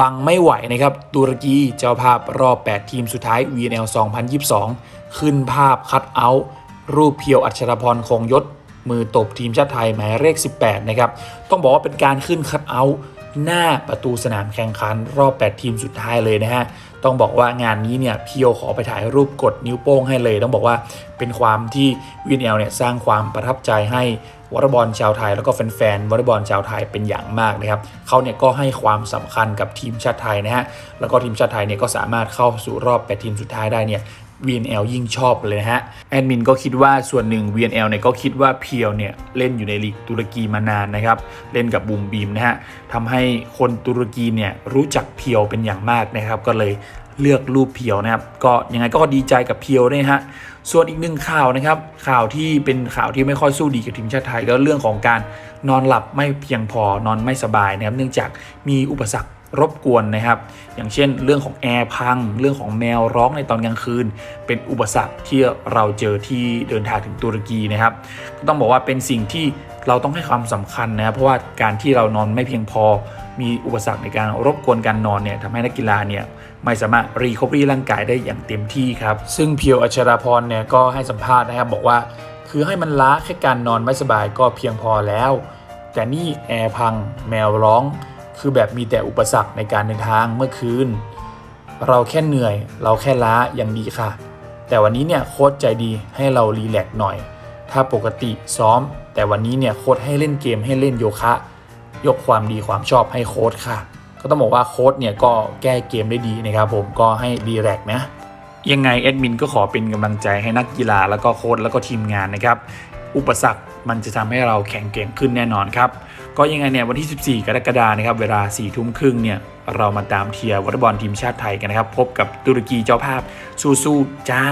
ปังไม่ไหวนะครับ ตุรกีเจ้าภาพรอบ 8 ทีมสุดท้าย VNL 2022 ขึ้นภาพคัดเอาท์รูปเพียวอัชรพรคงยศ มือตบทีมชาติไทยหมายเลข 18 นะครับ ต้องบอกว่าเป็นการขึ้นคัดเอาท์ หน้าประตูสนามแข่งขันรอบ 8 ทีมสุดท้ายเลยนะฮะ ต้องบอกว่างานนี้เนี่ยพียวขอไปถ่ายรูปกดนิ้วโป้งให้เลย ต้องบอกว่าเป็นความที่ VNL เนี่ยสร้างความประทับใจให้วอลเลย์บอลชาวไทย แล้วก็แฟนๆวอลเลย์บอลชาวไทยเป็นอย่างมากนะครับเขาเนี่ยก็ให้ความสำคัญกับทีมชาติไทยนะฮะแล้วก็ทีมชาติไทยเนี่ยก็สามารถเข้าสู่รอบ 8 ทีมสุดท้ายได้เนี่ย VNL ยิ่งชอบเลยฮะ แอดมินก็คิดว่าส่วนหนึ่ง VNL เนี่ยก็คิดว่าเพียวเนี่ยเล่นอยู่ในลีกตุรกีมานานนะครับ เล่นกับบูมบีมนะฮะทำให้คนตุรกีเนี่ยรู้จักเพียวเป็นอย่างมากนะครับ ก็เลยเลือกรูปเพียวนะครับ ก็ยังไงก็ดีใจกับเพียวด้วยฮะ ส่วนอีกหนึ่งข่าวนะครับ ข่าวที่เป็นข่าวที่ไม่ค่อยสู้ดีกับทีมชาติไทยก็เรื่องของการนอนหลับไม่เพียงพอนอนไม่สบายนะครับ เนื่องจากมีอุปสรรค รบกวนนะครับ อย่างเช่น เรื่องของแอร์พัง เรื่องของแมวร้องในตอนกลางคืน เป็นอุปสรรคที่เราเจอที่เดินทางถึงตุรกีนะครับ ก็ต้องบอกว่าเป็นสิ่งที่เราต้องให้ความสำคัญนะครับ เพราะว่าการที่เรานอนไม่เพียงพอ มีอุปสรรคในการรบกวนการนอนเนี่ยทำให้นักกีฬาเนี่ยไม่สามารถรีคอ v รีร่างกายได้อย่างเต็มที่ครับ ซึ่งเพียวอัชราพรเนี่ยก็ให้สัมภาษณ์นะครับบอกว่าคือให้มันล้าแค่การนอนไม่สบายก็เพียงพอแล้ว แต่นี่แอร์พังแมวร้อง คือแบบมีแต่อุปสรรคในการเดินทางเมื่อคืน เราแค่เหนื่อย เราแค่ล้ายังดีค่ะ แต่วันนี้เนี่ยโค้ชใจดีให้เรารีแลกซ์หน่อย ถ้าปกติซ้อม แต่วันนี้เนี่ยโค้ชให้เล่นเกมให้เล่นโยคะ ยกความดีความชอบให้โค้ชค่ะ ก็ต้องบอกว่าโค้ชเนี่ยก็แก้เกมได้ดีนะครับผมก็ให้รีแลกซ์นะยังไงแอดมินก็ขอเป็นกำลังใจให้นักกีฬาแล้วก็โค้ชแล้วก็ทีมงานนะครับ อุปสรรคมันจะทำให้เราแข็งเก่งขึ้นแน่นอนครับ ก็ยังไงเนี่ยวันที่ 14 กรกฎานะครับเวลา4ทุ่มครึ่งเนี่ยเรามาตามเทียร์วอลเลย์บอลทีมชาติไทยกันนะครับ พบกับตุรกีเจ้าภาพสู้ๆจ้า